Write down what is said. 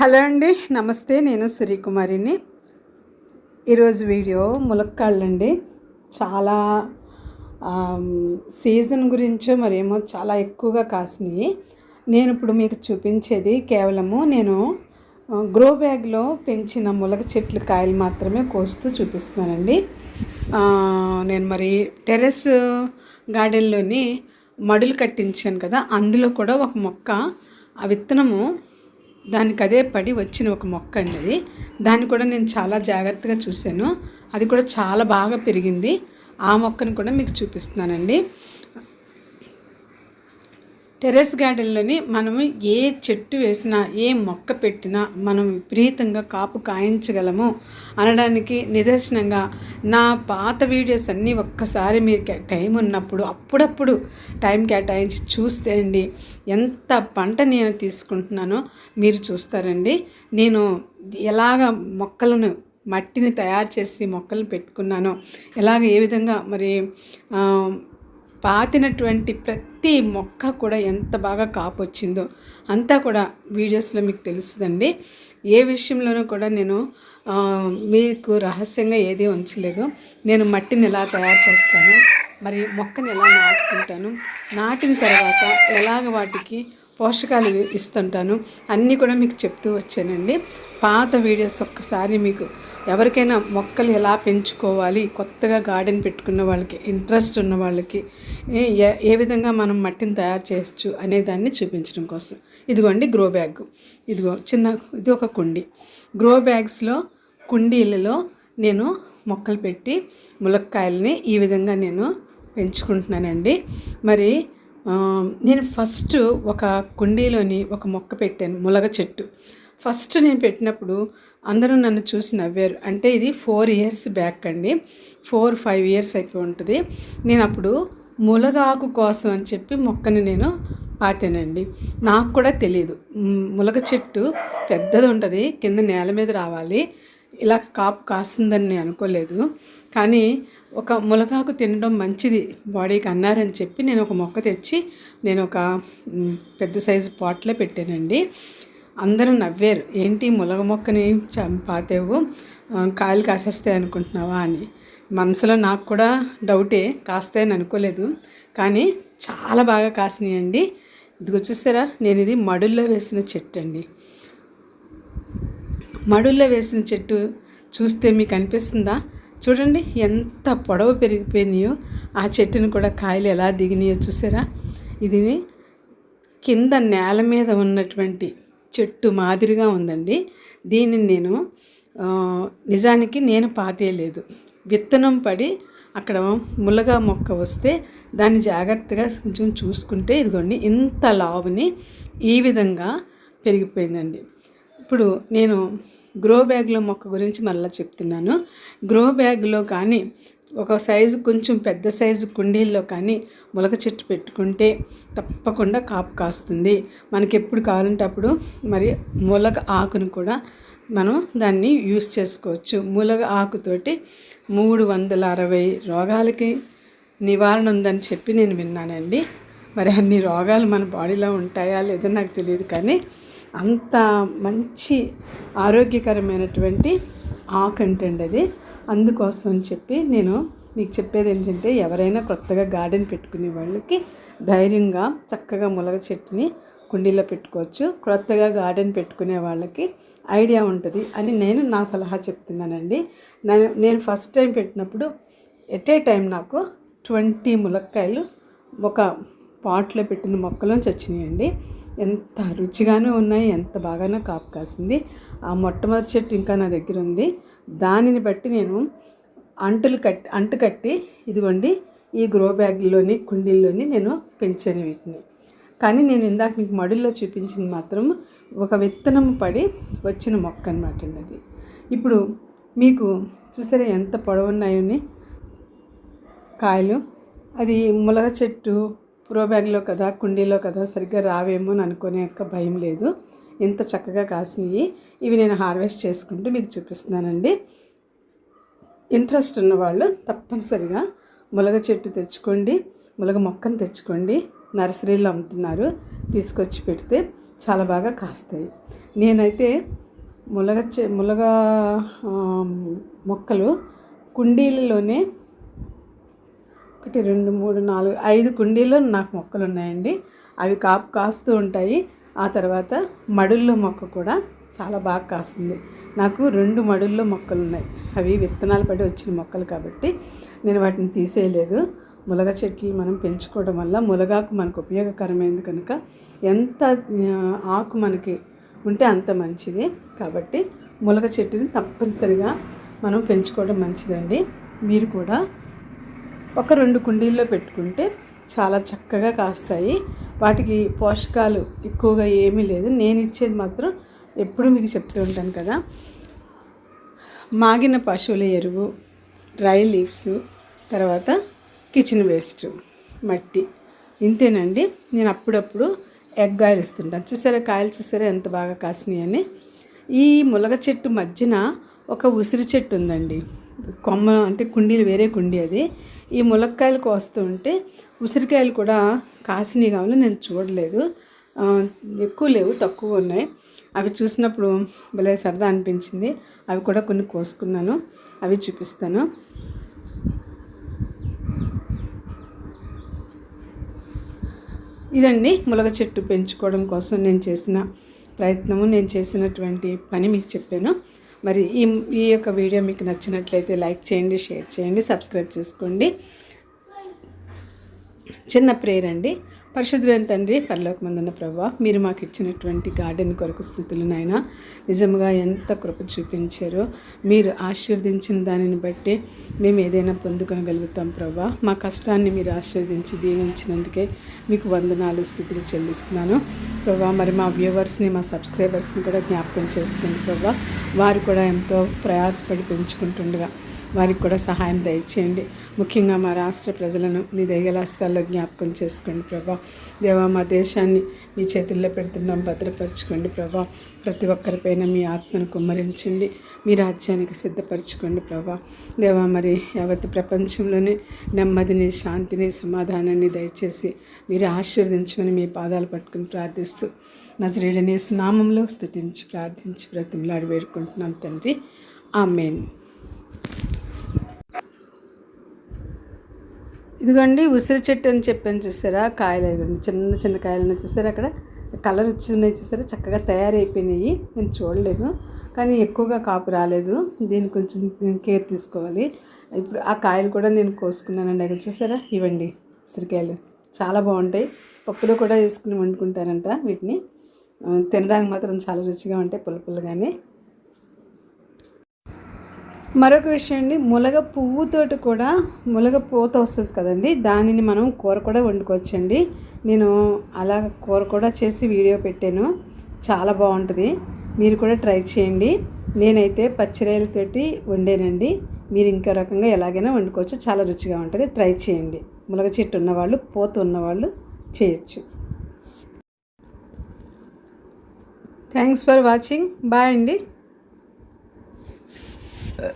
Hello అండి నమస్తే నేను శ్రీకుమారిని ఈరోజు వీడియో ములక్కాళ్ళండి. చాలా సీజన్ గురించో మరేమో చాలా ఎక్కువగా కాసినాయి. నేను ఇప్పుడు మీకు చూపించేది కేవలము నేను గ్రో బ్యాగ్లో పెంచిన ములగ చెట్లు కాయలు మాత్రమే కోస్తూ చూపిస్తున్నానండి. నేను మరి టెర్రస్ గార్డెన్లోని మడులు కట్టించాను కదా అందులో కూడా ఒక మొక్క ఆ విత్తనము దానికి అదే పడి వచ్చిన ఒక మొక్క అండి అది. దాన్ని కూడా నేను చాలా జాగ్రత్తగా చూశాను. అది కూడా చాలా బాగా పెరిగింది. ఆ మొక్కను కూడా మీకు చూపిస్తున్నానండి. టెర్రస్ గార్డెన్లోని మనము ఏ చెట్టు వేసినా ఏ మొక్క పెట్టినా మనం విపరీతంగా కాపు కాయించగలము అనడానికి నిదర్శనంగా నా పాత వీడియోస్ అన్నీ ఒక్కసారి మీరు టైం ఉన్నప్పుడు అప్పుడప్పుడు టైం కేటాయించి చూస్తే అండి ఎంత పంట నేను తీసుకుంటున్నానో మీరు చూస్తారండి. నేను ఎలాగ మొక్కలను మట్టిని తయారు చేసి మొక్కలు పెట్టుకున్నానో ఎలాగ ఏ విధంగా మరి పాతినటువంటి ప్రతి మొక్క కూడా ఎంత బాగా కాపు వచ్చిందో అంతా కూడా వీడియోస్లో మీకు తెలుస్తుందండి. ఏ విషయంలోనూ కూడా నేను మీకు రహస్యంగా ఏది ఉంచలేదు. నేను మట్టిని ఎలా తయారు చేస్తాను మరి మొక్కని ఎలా నాటుకుంటాను నాటిన తర్వాత ఎలాగ వాటికి పోషకాలు ఇస్తుంటాను అన్నీ కూడా మీకు చెప్తూ వచ్చానండి. పాత వీడియోస్ ఒక్కసారి మీకు ఎవరికైనా మొక్కలు ఎలా పెంచుకోవాలి కొత్తగా గార్డెన్ పెట్టుకున్న వాళ్ళకి ఇంట్రెస్ట్ ఉన్న వాళ్ళకి ఏ- ఏ- విధంగా మనం మట్టిని తయారు చేయొచ్చు అనే దాన్ని చూపించడం కోసం. ఇదిగోండి గ్రో బ్యాగ్. ఇదిగో చిన్న ఇది ఒక కుండి. గ్రో బ్యాగ్స్లో కుండీలలో నేను మొక్కలు పెట్టి ములక్కాయలని ఈ విధంగా నేను పెంచుకుంటున్నానండి. మరి నేను ఫస్ట్ ఒక కుండీలోని ఒక మొక్క పెట్టాను ములగ చెట్టు. ఫస్ట్ నేను పెట్టినప్పుడు అందరూ నన్ను చూసి నవ్వారు. అంటే ఇది ఫోర్ ఇయర్స్ బ్యాక్ అండి. ఫోర్ ఫైవ్ ఇయర్స్ అయిపోయి ఉంటుంది. నేను అప్పుడు ములగాకు కోసం అని చెప్పి మొక్కని నేను పాతానండి. నాకు కూడా తెలియదు ములగ చెట్టు పెద్దది ఉంటుంది. కింద నేల మీద రావాలి. ఇలా కాపు కాస్తుందని నేను అనుకోలేదు. కానీ ఒక ములగాకు తినడం మంచిది. బాడీకి అన్నారని చెప్పి నేను ఒక మొక్క తెచ్చి నేను ఒక పెద్ద సైజు పాట్లో పెట్టానండి. అందరూ నవ్వారు. ఏంటి ములగ మొక్కని చంపాతేవు కాయలు కాసేస్తాయి అనుకుంటున్నావా? అని. మనసులో నాకు కూడా డౌటే. కాస్తాయని అనుకోలేదు. కానీ చాలా బాగా కాసినాయండి. ఇదిగో చూసారా? నేను ఇది మడుల్లో వేసిన చెట్టు అండి మడుల్లో వేసిన చెట్టు చూస్తే మీకు అనిపిస్తుందా? చూడండి ఎంత పొడవు పెరిగిపోయినాయో. ఆ చెట్టును కూడా కాయలు ఎలా దిగినాయో చూసారా? ఇది కింద నేల మీద ఉన్నటువంటి చెట్టు మాదిరిగా ఉందండి. దీనిని నేను నిజానికి నేను పాతేయలేదు. విత్తనం పడి అక్కడ ములగా మొక్క వస్తే దాన్ని జాగ్రత్తగా కొంచెం చూసుకుంటే ఇదిగోండి ఇంత లావుని ఈ విధంగా పెరిగిపోయిందండి. ఇప్పుడు నేను గ్రో బ్యాగ్లో మొక్క గురించి మళ్ళీ చెప్తున్నాను. గ్రో బ్యాగ్లో కానీ ఒక సైజు కొంచెం పెద్ద సైజు కుండీల్లో కానీ మొలక చెట్టు పెట్టుకుంటే తప్పకుండా కాపు కాస్తుంది. మనకి ఎప్పుడు కావాలంటే అప్పుడు మరి మొలక ఆకును కూడా మనం దాన్ని యూస్ చేసుకోవచ్చు. మూలగ ఆకుతోటి మూడు వందల అరవై రోగాలకి నివారణ ఉందని చెప్పి నేను విన్నానండి. మరి అన్ని రోగాలు మన బాడీలో ఉంటాయా లేదో నాకు తెలియదు కానీ అంత మంచి ఆరోగ్యకరమైనటువంటి ఆకు అంటండి అది. అందుకోసం అని చెప్పి నేను మీకు చెప్పేది ఏంటంటే ఎవరైనా కొత్తగా గార్డెన్ పెట్టుకునే వాళ్ళకి ధైర్యంగా చక్కగా ములగ చెట్టుని కుండీలో పెట్టుకోవచ్చు. కొత్తగా గార్డెన్ పెట్టుకునే వాళ్ళకి ఐడియా ఉంటుంది అని నేను నా సలహా చెప్తున్నానండి. నేను నేను ఫస్ట్ టైం పెట్టినప్పుడు ఎట్ ఏ టైం నాకు ట్వంటీ ములక్కాయలు ఒక పాట్లో పెట్టిన మొక్కలోంచి వచ్చినాయండి ఎంత రుచిగానూ ఉన్నాయి ఎంత బాగానో కాపు కాసింది. ఆ మొట్టమొదటి చెట్టు ఇంకా నా దగ్గర ఉంది. దానిని బట్టి నేను అంటులు కట్టి అంటు కట్టి ఇదిగోండి ఈ గ్రో బ్యాగ్లోని కుండీల్లోని నేను పెంచాను వీటిని. కానీ నేను ఇందాక మీకు మడుల్లో చూపించింది మాత్రం ఒక విత్తనం పడి వచ్చిన మొక్క అనమాట అండి అది. ఇప్పుడు మీకు చూసారా ఎంత పొడవున్నాయని? కాయలు. అది ములగ చెట్టు ప్రో బ్యాగ్లో కదా కుండీలో కదా సరిగ్గా రావేమో అని అనుకునే యొక్క భయం లేదు. ఇంత చక్కగా కాసినాయి ఇవి నేను హార్వెస్ట్ చేసుకుంటూ మీకు చూపిస్తున్నానండి. ఇంట్రెస్ట్ ఉన్నవాళ్ళు తప్పనిసరిగా ములగ చెట్టు తెచ్చుకోండి. ములగ మొక్కను తెచ్చుకోండి. నర్సరీలో అమ్ముతున్నారు. తీసుకొచ్చి పెడితే చాలా బాగా కాస్తాయి. నేనైతే ములగ చె ములగ మొక్కలు కుండీలలోనే ఒకటి రెండు మూడు నాలుగు ఐదు కుండీల్లో నాకు మొక్కలు ఉన్నాయండి. అవి కాపు కాస్తూ ఉంటాయి. ఆ తర్వాత మడుల్లో మొక్క కూడా చాలా బాగా కాస్తుంది. నాకు రెండు మడుల్లో మొక్కలు ఉన్నాయి అవి విత్తనాలు పడి వచ్చిన మొక్కలు కాబట్టి నేను వాటిని తీసేయలేదు. ములగ చెట్లు మనం పెంచుకోవడం వల్ల ములగాకు మనకు ఉపయోగకరమైనది కనుక ఎంత ఆకు మనకి ఉంటే అంత మంచిది. కాబట్టి ములగ చెట్టుని తప్పనిసరిగా మనం పెంచుకోవడం మంచిదండి. మీరు కూడా ఒక రెండు కుండీల్లో పెట్టుకుంటే చాలా చక్కగా కాస్తాయి. వాటికి పోషకాలు ఎక్కువగా ఏమీ లేదు. నేను ఇచ్చేది మాత్రం ఎప్పుడు మీకు చెప్తూ ఉంటాను కదా. మాగిన పశువుల ఎరువు డ్రై లీవ్స్ తర్వాత కిచెన్ వేస్ట్ మట్టి. ఇంతేనండి. నేను అప్పుడప్పుడు ఎగ్ ఆయిల్ ఇస్తుంటాను చూసారా కాయలు చూసారా ఎంత బాగా కాసినాయని? ఈ ములగ చెట్టు మధ్యన ఒక ఉసిరి చెట్టు ఉందండి. కొమ్మ అంటే కుండీలు వేరే కుండీ అది. ఈ ములక్కాయలు కోస్తూ ఉంటే ఉసిరికాయలు కూడా కాసినవి కావాలి నేను చూడలేదు. ఎక్కువ లేవు తక్కువ ఉన్నాయి. అవి చూసినప్పుడు భలే సరదా అనిపించింది. అవి కూడా కొన్ని కోసుకున్నాను. అవి చూపిస్తాను. ఇదండి ములగ చెట్టు పెంచుకోవడం కోసం నేను చేసిన ప్రయత్నము. నేను చేసినటువంటి పని మీకు చెప్పాను. మరి ఈ ఈ యొక్క వీడియో మీకు నచ్చినట్లయితే లైక్ చేయండి షేర్ చేయండి సబ్స్క్రైబ్ చేసుకోండి. చిన్న ప్రేయర్ అండి. పరిశుద్ధులైన తండ్రి పరలోకమందున్న ప్రభా మీరు మాకు ఇచ్చినటువంటి గార్డెన్ కొరకు స్థితులు నాయన. నిజంగా ఎంత కృప చూపించారో మీరు ఆశీర్వదించిన దానిని బట్టి మేము ఏదైనా పొందుకొనగలుగుతాం ప్రభా. మా కష్టాన్ని మీరు ఆశీర్వదించి దీవించినందుకే మీకు వందనాలు స్థితులు చెల్లిస్తున్నాను. ప్రభా మరి మా వ్యూవర్స్ని మా సబ్స్క్రైబర్స్ని కూడా జ్ఞాపకం చేసుకోండి ప్రభా. వారు కూడా ఎంతో ప్రయాసపడి పెంచుకుంటుండగా వారికి కూడా సహాయం దయచేయండి. ముఖ్యంగా మా రాష్ట్ర ప్రజలను మీ దయగలాస్తాల్లో జ్ఞాపకం చేసుకోండి ప్రభా. దేవా మా దేశాన్ని మీ చేతుల్లో పెడుతున్నాం భద్రపరచుకోండి ప్రభా. ప్రతి ఒక్కరిపైన మీ ఆత్మను కుమ్మరించండి. మీ రాజ్యానికి సిద్ధపరచుకోండి ప్రభా. దేవా మరి యావత్ ప్రపంచంలోనే నెమ్మదిని శాంతిని సమాధానాన్ని దయచేసి మీరు ఆశీర్వదించమని మీ పాదాలు పట్టుకుని ప్రార్థిస్తూ నజరేడనే స్నామంలో స్థుతించి ప్రార్థించి బ్రతిమలాడి వేడుకుంటున్నాం తండ్రి. ఆమెన్. ఇదిగోండి ఉసిరి చెట్టు అని చెప్పాను చూసారా? కాయలు ఇదిగోండి చిన్న చిన్న కాయలను చూసారా అక్కడ? కలర్ వచ్చినాయి చూసారా? చక్కగా తయారైపోయినాయి. నేను చూడలేదు కానీ ఎక్కువగా కాపు రాలేదు. దీన్ని కొంచెం కేర్ తీసుకోవాలి. ఇప్పుడు ఆ కాయలు కూడా నేను కోసుకున్నానండి. అక్కడ చూసారా? ఇవ్వండి ఉసిరికాయలు. చాలా బాగుంటాయి. పప్పులో కూడా వేసుకుని వండుకుంటారంట వీటిని. తినడానికి మాత్రం చాలా రుచిగా ఉంటాయి పుల్ల పుల్లగానే. మరొక విషయం అండి ములగ పువ్వుతోటి కూడా ములగ పూత వస్తుంది కదండి దానిని మనం కూర కూడా వండుకోవచ్చండి. నేను అలా కూర కూడా చేసి వీడియో పెట్టాను చాలా బాగుంటుంది. మీరు కూడా ట్రై చేయండి. నేనైతే పచ్చిరాయలతోటి వండానండి. మీరు ఇంకా రకంగా ఎలాగైనా వండుకోవచ్చు చాలా రుచిగా ఉంటుంది. ట్రై చేయండి. ములగ చెట్టు ఉన్నవాళ్ళు పూత ఉన్నవాళ్ళు చేయొచ్చు. Thanks for watching. బాయ్ అండి. 呃，